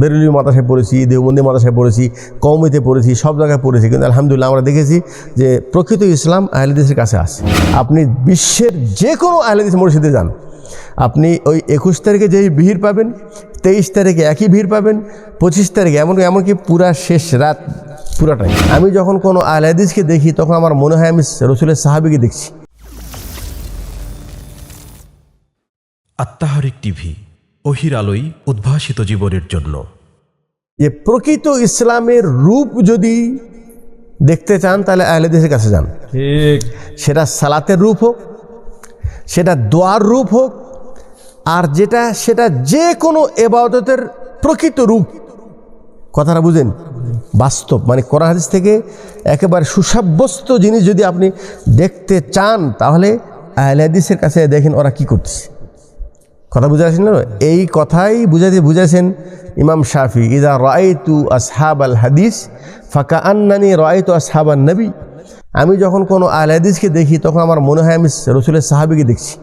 বেরুলি মাদ্রাসায় পড়েছি দেওবন্দি মাদ্রাসায় পড়েছি কৌমিতে পড়েছি, সব জায়গায় পড়েছি। কিন্তু আলহামদুলিল্লাহ আমরা দেখেছি যে প্রকৃত ইসলাম আহলেদিসের কাছে আছে। আপনি বিশ্বের যে কোনো আহলেদিস মসজিদে যান। আপনি ওই একুশ তারিখে যেই ভিড় পাবেন, তেইশ তারিখে একই ভিড় পাবেন, পঁচিশ তারিখে এমনকি এমনকি পুরা শেষ রাত পুরাটাই আমি যখন কোনো আহলেদিসকে দেখি, তখন আমার মনে হয় আমি রসুলের সাহাবিকে দেখছি। আত্মাহারিক টিভি অহির আলোই উদ্ভাসিত জীবনের জন্য। যে প্রকৃত ইসলামের রূপ যদি দেখতে চান তাহলে আহলেদিসের কাছে যান। ঠিক। সেটা সালাতের রূপ হোক সেটা দোয়ার রূপ হোক আর যেটা সেটা যে কোনো এবাদতের প্রকৃত রূপ। কথাটা বুঝেন? বাস্তব। মানে কোরআন হাদিস থেকে একেবারে সুসাব্যস্ত জিনিস যদি আপনি দেখতে চান তাহলে আহলে হাদিসের কাছে দেখেন ওরা কি করতেছে। কথা বুঝে আসেন না? এই কথাই বুঝাতে বুঝেছেন ইমাম শাফি। ইদা রায়তু আসহাব আল হাদিস ফাঁকা আন্নানি রায়তু আসহাব আন নবী। আমি যখন কোনো আল হাদিসকে দেখি তখন আমার মনে হয় আমি রসুলের সাহাবিকে দেখছি।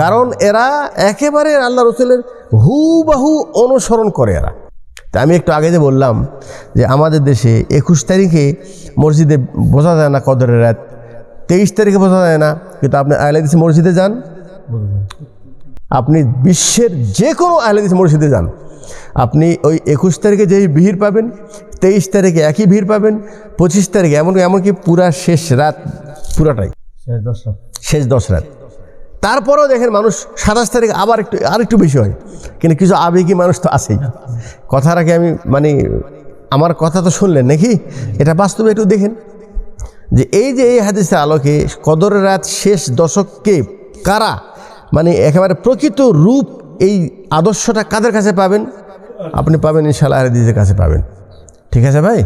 কারণ এরা একেবারে আল্লাহ রসুলের হু বাহু অনুসরণ করে এরা। তা আমি একটু আগে যে বললাম যে আমাদের দেশে একুশ তারিখে মসজিদে বোঝা যায় না কদরের রাত। তেইশ তারিখে বোঝা যায় না। কিন্তু আপনি আহলে হাদিস মসজিদে যান? আপনি বিশ্বের যে কোনো আহলেদিস মসজিদে যান। আপনি ওই একুশ তারিখে যেই ভিড় পাবেন তেইশ তারিখে একই ভিড় পাবেন পঁচিশ তারিখে এমনকি এমনকি পুরা শেষ রাত পুরাটাই। শেষ দশ রাত। তারপরেও দেখেন মানুষ সাতাশ তারিখ আবার একটু আর একটু বেশি হয়। কিন্তু কিছু আবেগী মানুষ তো আছেই। আগে আমি মানে আমার কথা তো শুনলেন নাকি? এটা বাস্তবে একটু দেখেন। যে এই যে এই হাদিসের আলোকে কদরের রাত শেষ দশককে কারা মানে একেবারে প্রকৃত রূপ এই আদর্শটা কাদের কাছে পাবেন? আপনি পাবেন ইনশাল্লাহ হাদিসের কাছে পাবেন। ঠিক আছে ভাই?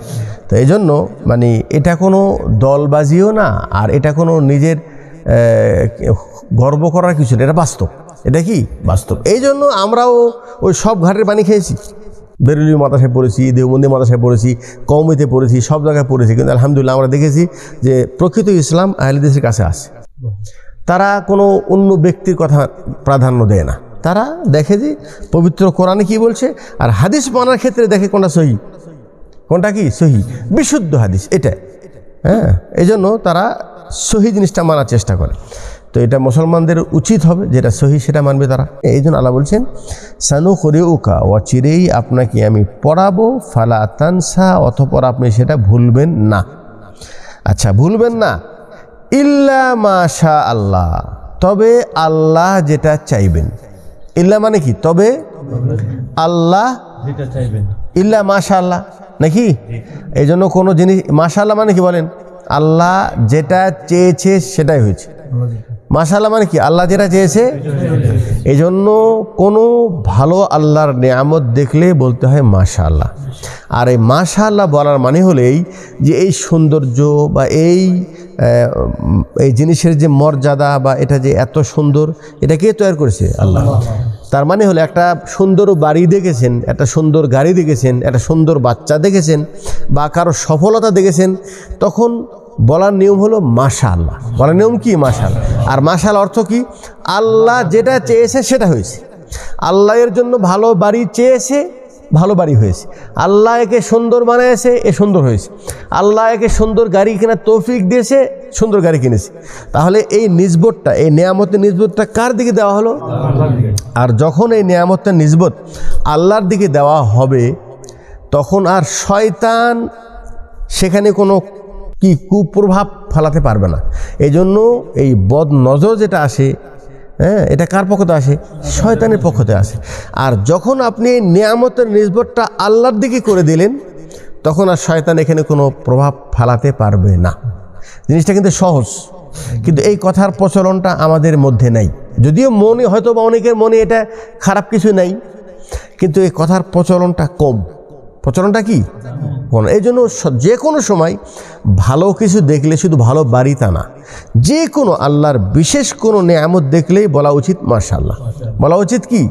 তো এই জন্য মানে এটা কোনো দলবাজিও না, আর এটা কোনো নিজের গর্ব করার কিছু না, এটা বাস্তব। এটা কি? বাস্তব। এই জন্য আমরাও ওই সব ঘাটের পানি খেয়েছি। বেরুলি মাদ্রাসায় পড়েছি দেওবন্দি মাদ্রাসায় পড়েছি কৌমিতে পড়েছি, সব জায়গায় পড়েছি। কিন্তু আলহামদুলিল্লাহ আমরা দেখেছি যে প্রকৃত ইসলাম আহলেদিসের কাছে আছে। তারা কোনো অন্য ব্যক্তির কথা প্রাধান্য দেয় না। তারা দেখে যে পবিত্র কোরআনে কি বলছে, আর হাদিস মানার ক্ষেত্রে দেখে কোনটা সহি? কোনটা কি? সহি। বিশুদ্ধ হাদিস, এটা। হ্যাঁ এই জন্য তারা সহি জিনিসটা মানার চেষ্টা করে। তো এটা মুসলমানদের উচিত হবে, যেটা সহি সেটা মানবে তারা। এই জন্য আল্লাহ বলছেন সানু করে উকা চিরেই আপনাকে আমি পড়াবো, ফালা তানসা অথপর আপনি সেটা ভুলবেন না। আচ্ছা ভুলবেন না ইল্লা মাশা আল্লাহ তবে আল্লাহ যেটা চাইবেন। ইল্লা মানে কি? তবে আল্লাহ যেটা চাইবেন। ইল্লা মাশা আল্লাহ নাকি? এই জন্য কোনো জিনিস মাশা আল্লাহ মানে কি বলেন? আল্লাহ যেটা চেয়েছে সেটাই হয়েছে। মাশাল্লাহ মানে কি? আল্লাহ যেটা চেয়েছে এই জন্য কোনো ভালো আল্লাহর নিয়ামত দেখলে বলতে হয় মাশা আল্লাহ আর এই মাশা আল্লাহ বলার মানে হলেই যে এই সৌন্দর্য বা এই এই জিনিসের যে মর্যাদা বা এটা যে এত সুন্দর, এটা কে তৈরি করেছে? আল্লাহ। তার মানে হলো একটা সুন্দর বাড়ি দেখেছেন, একটা সুন্দর গাড়ি দেখেছেন, একটা সুন্দর বাচ্চা দেখেছেন বা কারও সফলতা দেখেছেন, তখন বলার নিয়ম হলো মাশা আল্লাহ বলার নিয়ম কি মাশাল আর মাশাল অর্থ কি? আল্লাহ যেটা চেয়েছে সেটা হয়েছে। আল্লাহ এর জন্য ভালো বাড়ি চেয়েছে, ভালো বাড়ি হয়েছে। আল্লাহ একে সুন্দর বানিয়েছে এ সুন্দর হয়েছে। আল্লাহ একে সুন্দর গাড়ি কেনার তৌফিক দিয়েছে, সুন্দর গাড়ি কিনেছে। তাহলে এই নিজবতটা এই নিয়ামতের নিজবতটা কার দিকে দেওয়া হলো? আর যখন এই নিয়ামতের নিজবত আল্লাহর দিকে দেওয়া হবে, তখন আর শয়তান সেখানে কোনো কি কুপ্রভাব ফেলাতে পারবে না। এই জন্য এই বদ নজর যেটা আসে হ্যাঁ এটা কার পক্ষতে আসে? শয়তানের পক্ষতে আসে। আর যখন আপনি নিয়ামতের নিজবতটা আল্লাহর দিকে করে দিলেন, তখন আর শয়তান এখানে কোনো প্রভাব ফেলাতে পারবে না। জিনিসটা কিন্তু সহজ। কিন্তু এই কথার প্রচলনটা আমাদের মধ্যে নাই। যদিও মনে হয়তো বা অনেকের মনে এটা খারাপ কিছু নাই, কিন্তু এই কথার প্রচলনটা কম। প্রচলনটা কি? কোন এই জন্য যে কোনো সময় ভালো কিছু দেখলে শুধু ভালো বাড়ি তা না। যে কোনো আল্লাহর বিশেষ কোনো নেয়ামত দেখলেই বলা উচিত মার্শাল্লাহ বলা উচিত কি?